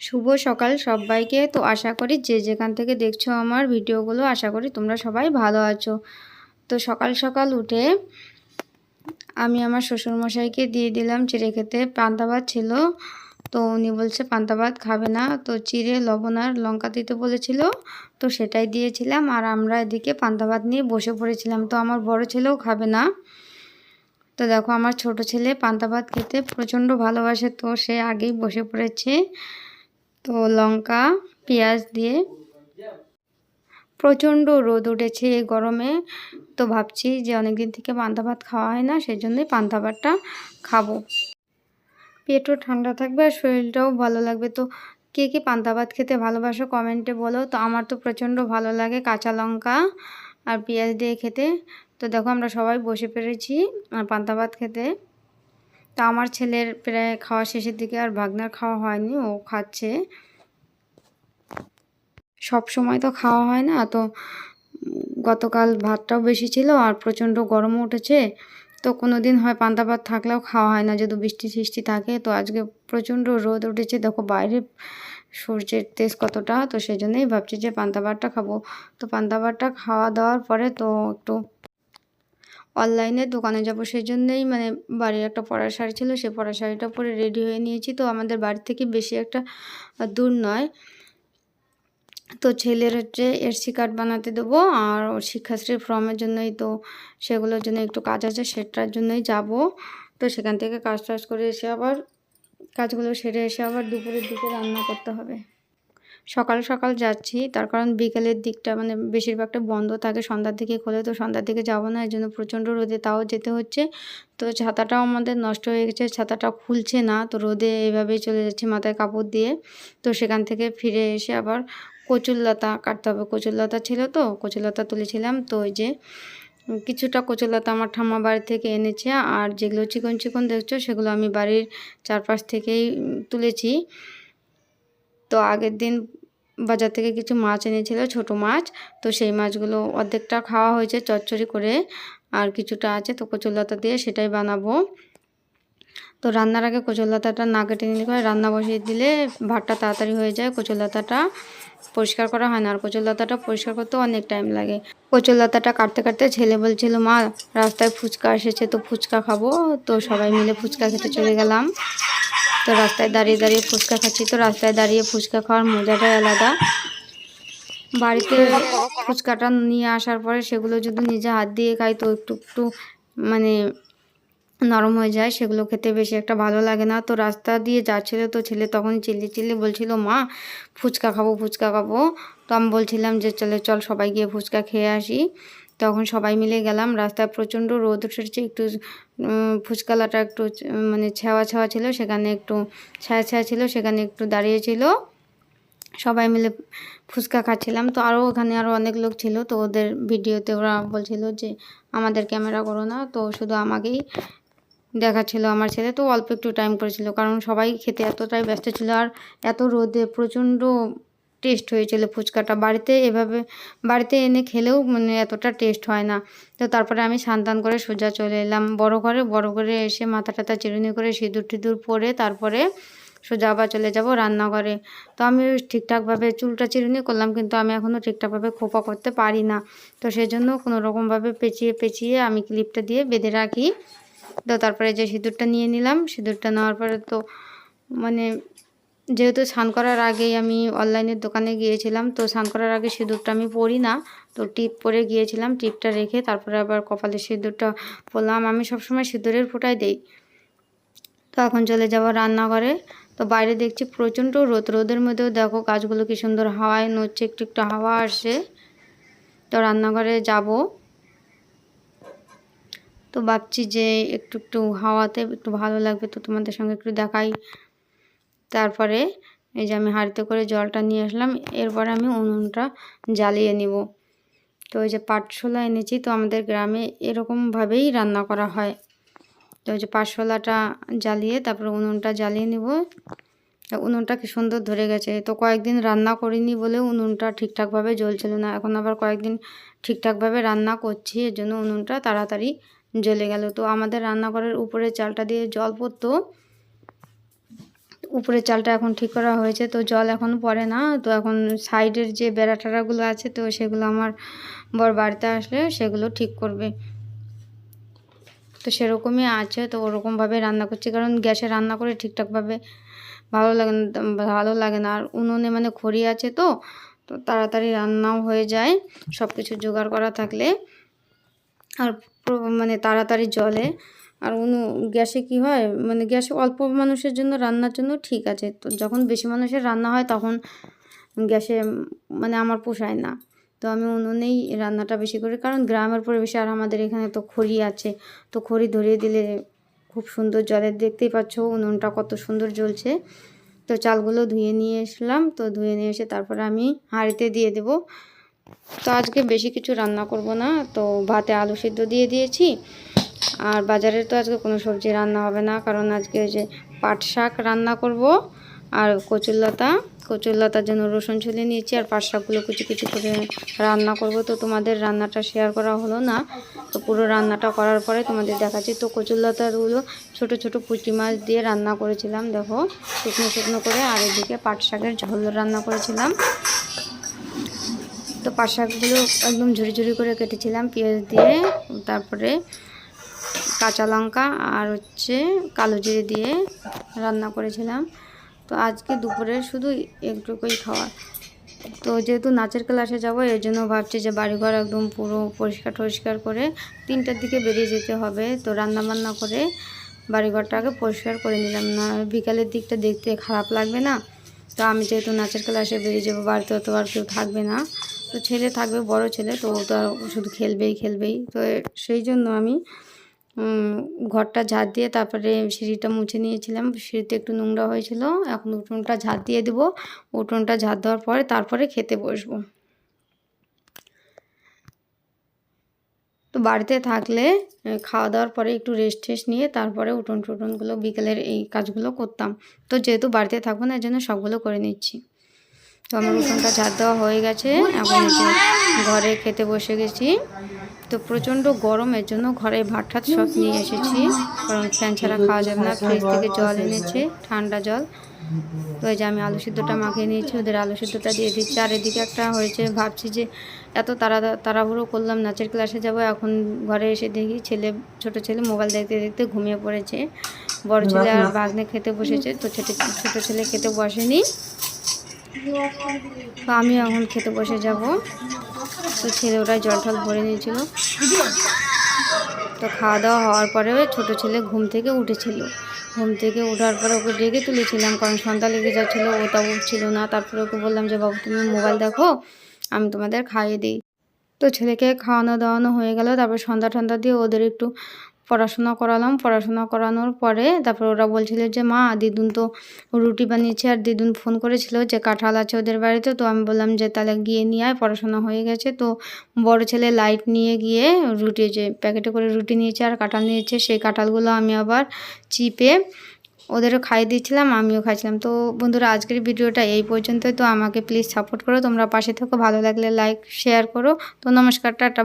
শুভ সকাল সবাইকে। তো আশা করি যে যেখান থেকে দেখছ আমার ভিডিওগুলো, আশা করি তোমরা সবাই ভালো আছো। তো সকাল সকাল উঠে আমি আমার শ্বশুরমশাইকে দিয়ে দিলাম চিড়ে খেতে। পান্তা ভাত ছিল, তো উনি বলছে পান্তা ভাত খাবে না। তো চিড়ে, লবণ আর লঙ্কা দিতে বলেছিল, তো সেটাই দিয়েছিলাম। আর আমরা এদিকে পান্তা ভাত নিয়ে বসে পড়েছিলাম। তো আমার বড় ছেলেও খাবে না। তো দেখো আমার ছোট ছেলে পান্তা ভাত খেতে প্রচণ্ড ভালোবাসে, তো সে আগেই বসে পড়েছে। তো লঙ্কা, পেঁয়াজ দিয়ে। প্রচণ্ড রোদ উঠেছে এই গরমে। তো ভাবছি যে অনেক দিন থেকে পান্তা ভাত খাওয়া হয় না সেই জন্যই পান্তা ভাতটা খাব। পেটও ঠান্ডা থাকবে আর শরীরটাও ভালো লাগবে। তো কে কে পান্তা ভাত খেতে ভালোবাসো কমেন্টে বলো। তো আমার তো প্রচণ্ড ভালো লাগে কাঁচা লঙ্কা আর পেঁয়াজ দিয়ে খেতে। তো দেখো আমরা সবাই বসে পেরেছি, আর পান্তা ভাত খেতে। তো আমার ছেলের প্রায় খাওয়া শেষের দিকে আর ভাগনার খাওয়া হয়নি, ও খাচ্ছে। সব সময় তো খাওয়া হয় না, তো গতকাল ভাতটাও বেশি ছিল আর প্রচণ্ড গরমও উঠেছে, তো কোনো দিন হয় পান্তা ভাত থাকলেও খাওয়া হয় না যদি বৃষ্টি ফিষ্টি থাকে, তো আজকে প্রচণ্ড রোদ উঠেছে। দেখো বাইরে সূর্যের তেজ কতটা, তো সেই জন্যই ভাবছি যে পান্তা ভাতটা খাব। তো পান্তা ভাতটা খাওয়া দাওয়ার পরে তো একটু অনলাইনে দোকানে যাব সেই জন্যেই মানে বাড়ির একটা পড়ার শাড়ি ছিল সে পড়ার শাড়িটা পরে রেডি হয়ে নিয়েছি। তো আমাদের বাড়ি থেকে বেশি একটা দূর নয়। তো ছেলের হচ্ছে এসসি কার্ড বানাতে দেবো আর ওর শিক্ষাশ্রী ফর্মের জন্যই তো সেগুলোর জন্য একটু কাজ আছে, সেটার জন্যই যাব। তো সেখান থেকে কাজ টাজ করে এসে আবার কাজগুলো সেরে এসে আবার দুপুরের দিকে রান্না করতে হবে। সকাল সকাল যাচ্ছি। তার কারণ বিকেলের দিকটা মানে বেশিরভাগটা বন্ধ থাকে সন্ধ্যার দিকে খোলে, তো সন্ধ্যার দিকে যাব না এই জন্য প্রচণ্ড রোদে তাও যেতে হচ্ছে। তো ছাতাটাও আমাদের নষ্ট হয়ে গেছে, ছাতাটা খুলছে না, তো রোদে এভাবেই চলে যাচ্ছে মাথায় কাপড় দিয়ে। তো সেখান থেকে ফিরে এসে আবার কচুরলতা কাটতে হবে। কচুরলতা ছিল তো, কচুরলতা তুলেছিলাম, তো ওই যে কিছুটা কচুরলতা আমার ঠাম্মা বাড়ি থেকে এনেছে, আর যেগুলো চিকন চিকন দেখছ সেগুলো আমি বাড়ির চারপাশ থেকেই তুলেছি। তো আগের দিন বাজার থেকে কিছু মাছ এনেছিল, ছোট মাছ। তো সেই মাছগুলো অর্ধেকটা খাওয়া হয়েছে, চচ্চড়ি করে আর কিছুটা আছে, তো কচুরলতা দিয়ে সেটাই বানাবো। তো রান্নার আগে কচুরলতাটা না কেটে নিলে হয় রান্না বসিয়ে দিলে ভাতটা তাড়াতাড়ি হয়ে যায়, কচুরলতাটা পরিষ্কার করা হয় না। আর কচুরলতাটা পরিষ্কার করতে অনেক টাইম লাগে। কচুরলতাটা কাটতে কাটতে ছেলে বলছিল, মা, রাস্তায় ফুচকা এসেছে, তো ফুচকা খাব। তো সবাই মিলে ফুচকা খেতে চলে গেলাম। তো রাস্তায় দাঁড়িয়ে দাঁড়িয়ে ফুচকা খাচ্ছি। তো রাস্তায় দাঁড়িয়ে ফুচকা খাওয়ার মজাটাই আলাদা। বাড়িতে ফুচকাটা নিয়ে আসার পরে সেগুলো যদি নিজে হাত দিয়ে খাই তো একটু একটু মানে নরম হয়ে যায়। সেগুলো খেতে বেশি একটা ভালো লাগে না। তো রাস্তা দিয়ে যাচ্ছিল তো ছেলে তখন চিল্লি চিল্লি বলছিল, মা, ফুচকা খাব ফুচকা খাব। তো আমি বলছিলাম যে, চলে চল সবাই গিয়ে ফুচকা খেয়ে আসি। তখন সবাই মিলে গেলাম। রাস্তায় প্রচণ্ড রোদ উঠেছে। একটু ফুচকালাটা একটু মানে ছাওয়া ছাওয়া ছিল, সেখানে একটু ছায়া ছায়া ছিল, সেখানে একটু দাঁড়িয়েছিল। সবাই মিলে ফুচকা খাচ্ছিলাম। তো আরও ওখানে আরও অনেক লোক ছিল, তো ওদের ভিডিওতে ওরা বলছিল যে, আমাদের ক্যামেরা করো না। তো শুধু আমাকেই দেখাচ্ছিল আমার ছেলে। তো অল্প একটু টাইম করেছিল, কারণ সবাই খেতে এতটাই ব্যস্ত ছিল, আর এত রোদে প্রচণ্ড টেস্ট হয়েছিল ফুচকাটা। বাড়িতে এভাবে, বাড়িতে এনে খেলেও মানে এতটা টেস্ট হয় না। তো তারপরে আমি সান্তান করে সোজা চলে এলাম। বড় ঘরে, বড় করে এসে মাথা টাথা চিরুনি করে সিঁদুর টিঁদুর পরে তারপরে সোজা আবার চলে যাব রান্নাঘরে। তো আমি ঠিকঠাকভাবে চুলটা চিরুনি করলাম, কিন্তু আমি এখনও ঠিকঠাকভাবে খোপা করতে পারি না। তো সেই জন্য কোনো রকমভাবে পেঁচিয়ে পেঁচিয়ে আমি ক্লিপটা দিয়ে বেঁধে রাখি। তো তারপরে যে সিঁদুরটা নিয়ে নিলাম, সিঁদুরটা নেওয়ার পরে তো মানে যেহেতু স্নান করার আগেই আমি অনলাইনের দোকানে গিয়েছিলাম, তো স্নান করার আগে সিঁদুরটা আমি পরি না, তো টিপ পরে গিয়েছিলাম, টিপটা রেখে তারপরে আবার কপালে সিঁদুরটা পরলাম। আমি সবসময় সিঁদুরের ফোটাই দেই। তো এখন চলে যাব রান্নাঘরে। তো বাইরে দেখছি প্রচণ্ড রোদ, রোদের মধ্যেও দেখো গাছগুলো কি সুন্দর হাওয়ায় নড়ছে, একটু একটু হাওয়া আসে তো রান্নাঘরে যাব। তো ভাবছি যে একটু একটু হাওয়াতে একটু ভালো লাগবে, তো তোমাদের সঙ্গে একটু দেখাই। তারপরে এই যে আমি হাঁড়িতে করে জলটা নিয়ে আসলাম, এরপরে আমি উনুনটা জ্বালিয়ে নিব। তো ওই যে পাটশোলা এনেছি, তো আমাদের গ্রামে এরকমভাবেই রান্না করা হয়। তো ওই যে পাটশোলাটা জ্বালিয়ে তারপরে উনুনটা জ্বালিয়ে নিব। উনুনটা কি সুন্দর ধরে গেছে। তো কয়েকদিন রান্না করিনি বলে উনুনটা ঠিকঠাকভাবে জ্বলছিল না। এখন আবার কয়েকদিন ঠিকঠাকভাবে রান্না করছি, এর জন্য উনুনটা তাড়াতাড়ি জ্বলে গেল। তো আমাদের রান্নাঘরের উপরে চালটা দিয়ে জল পড়তো। উপরের চালটা এখন ঠিক করা হয়েছে, তো জল এখন পড়ে না। তো এখন সাইডের যে বেড়া টেরাগুলো আছে, তো সেগুলো আমার বর বাড়িতে আসলে সেগুলো ঠিক করবে। তো সেরকমই আছে, তো ওরকমভাবে রান্না করছি, কারণ গ্যাসে রান্না করে ঠিকঠাকভাবে ভালো লাগে না, ভালো লাগে না। আর উনুনে মানে খড়ি আছে তো তো তাড়াতাড়ি রান্নাও হয়ে যায় সব কিছু জোগাড় করা থাকলে। আর মানে তাড়াতাড়ি জলে আর উনু গ্যাসে কি হয়? মানে গ্যাসে অল্প মানুষের জন্য রান্নার জন্য ঠিক আছে। তো যখন বেশি মানুষের রান্না হয় তখন গ্যাসে মানে আমার পোষায় না। তো আমি উনুনেই রান্নাটা বেশি করি। কারণ গ্রামের পরিবেশে আর আমাদের এখানে তো খড়ি আছে। তো খড়ি ধরিয়ে দিলে খুব সুন্দর জলের দেখতেই পাচ্ছ উনুনটা কত সুন্দর জ্বলছে। তো চালগুলো ধুয়ে নিয়ে এসলাম। তো ধুয়ে নিয়ে এসে তারপরে আমি হাঁড়িতে দিয়ে দেবো। তো আজকে বেশি কিছু রান্না করব না। তো ভাতে আলু সিদ্ধ দিয়ে দিয়েছি। আর বাজারে তো আজকে কোনো সবজি রান্না হবে না, কারণ আজকে যে পাট শাক রান্না করব আর কচুরলতা কচুরলতার জন্য রসুন ছুলে নিয়েছি আর পাট শাকগুলো কুচি কুচি করে রান্না করব। তো তোমাদের রান্নাটা শেয়ার করা হলো না, তো পুরো রান্নাটা করার পরে তোমাদের দেখাচ্ছি। তো কচুরলতাগুলো ছোট ছোট পুঁটি মাছ দিয়ে রান্না করেছিলাম, দেখো, শুকনো শুকনো করে। আর এদিকে পাট শাকের ঝোল রান্না করেছিলাম। তো পাট শাকগুলো একদম ঝুরি ঝুরি করে কেটেছিলাম, পেঁয়াজ দিয়ে, তারপরে কাঁচা লঙ্কা আর হচ্ছে কালো জিরে দিয়ে রান্না করেছিলাম। তো আজকে দুপুরে শুধু একটুকুই খাওয়া। তো যেহেতু নাচের ক্লাসে যাব, এর জন্য ভাবছি যে বাড়িঘর একদম পুরো পরিষ্কার টরিষ্কার করে তিনটার দিকে বেরিয়ে যেতে হবে। তো রান্না বান্না করে বাড়িঘরটাকে পরিষ্কার করে নিলাম। না বিকালের দিকটা দেখতে খারাপ লাগবে না। তো আমি যেহেতু নাচের ক্লাসে বেরিয়ে যাব, বাড়িতে অত আর কেউ থাকবে না। তো ছেলে থাকবে, বড় ছেলে, তো ও তো শুধু খেলবেই খেলবেই। তো সেই জন্য আমি ঘরটা ঝাড় দিয়ে তারপরে সিঁড়িটা মুছে নিয়েছিলাম। সিঁড়িতে একটু নোংরা হয়েছিল। এখন উঠোনটা ঝাড় দিয়ে দেবো। উঠোনটা ঝাড় দেওয়ার পরে তারপরে খেতে বসবো। তো বাড়িতে থাকলে খাওয়া দাওয়ার পরে একটু রেস্ট টেস্ট নিয়ে তারপরে উঠোন টুটনগুলো বিকেলের এই কাজগুলো করতাম। তো যেহেতু বাড়িতে থাকব না এর জন্য সবগুলো করে নিচ্ছি। তো আমার উঠোনটা ঝাড় দেওয়া হয়ে গেছে। এখন ঘরে খেতে বসে গেছি। তো প্রচণ্ড গরমের জন্য ঘরে ভাত ঠাত সব নিয়ে এসেছি। কারণ ফ্যান ছাড়া খাওয়া যাবে না, ফ্রিজ থেকে জল এনেছে, ঠান্ডা জল। তো এই যে আমি আলু সিদ্ধটা মাখিয়ে নিয়েছি, ওদের আলু সিদ্ধটা দিয়ে দিচ্ছি। আর এদিকে একটা হয়েছে, ভাবছি যে এত তাড়া তাড়াহুড়ো করলাম, নাচের ক্লাসে যাব। এখন ঘরে এসে দেখি ছেলে, ছোট ছেলে মোবাইল দেখতে দেখতে ঘুমিয়ে পড়েছে। বড় ছেলে আর বাগনে খেতে বসেছে, তো ছোটো ছোটো ছেলে খেতে বসেনি। তো আমি এখন খেতে বসে যাব। তো ছেলে ওটা জল ঠল ভরে নিয়েছিল। তো খাওয়া দাওয়া হওয়ার পরে ছোটো ছেলে ঘুম থেকে উঠেছিল। ঘুম থেকে ওঠার পরে ওকে ডেকে তুলেছিলাম কারণ সন্ধ্যা লেগে যাচ্ছিল ওটা উঠছিল না। তারপরে ওকে বললাম যে, বাবু, তুমি মোবাইল দেখো, আমি তোমাদের খাইয়ে দিই। তো ছেলেকে খাওয়ানো দাওয়ানো হয়ে গেল। তারপর সন্ধ্যা ঠান্ডা দিয়ে ওদের একটু পড়াশোনা করালাম। পড়াশোনা করানোর পরে তারপর ওরা বলছিল যে, মা, দিদুন তো রুটি বানিয়েছে আর দিদুন ফোন করেছিল যে, কাঁঠাল আছে ওদের বাড়িতে। তো আমি বললাম যে, তাহলে গিয়ে নিয়ে আয়, পড়াশোনা হয়ে গেছে। তো বড় ছেলে লাইট নিয়ে গিয়ে রুটি, যে প্যাকেটে করে রুটি নিয়েছে আর কাঁঠাল নিয়েছে, সেই কাঁঠালগুলো আমি আবার চিপে ওদেরও খাইয়ে দিয়েছিলাম, আমিও খাইছিলাম। তো বন্ধুরা, আজকের ভিডিওটা এই পর্যন্তই। তো আমাকে প্লিজ সাপোর্ট করো। তোমরা পাশে থেকো। ভালো লাগলে লাইক, শেয়ার করো। তো নমস্কার, টাটা।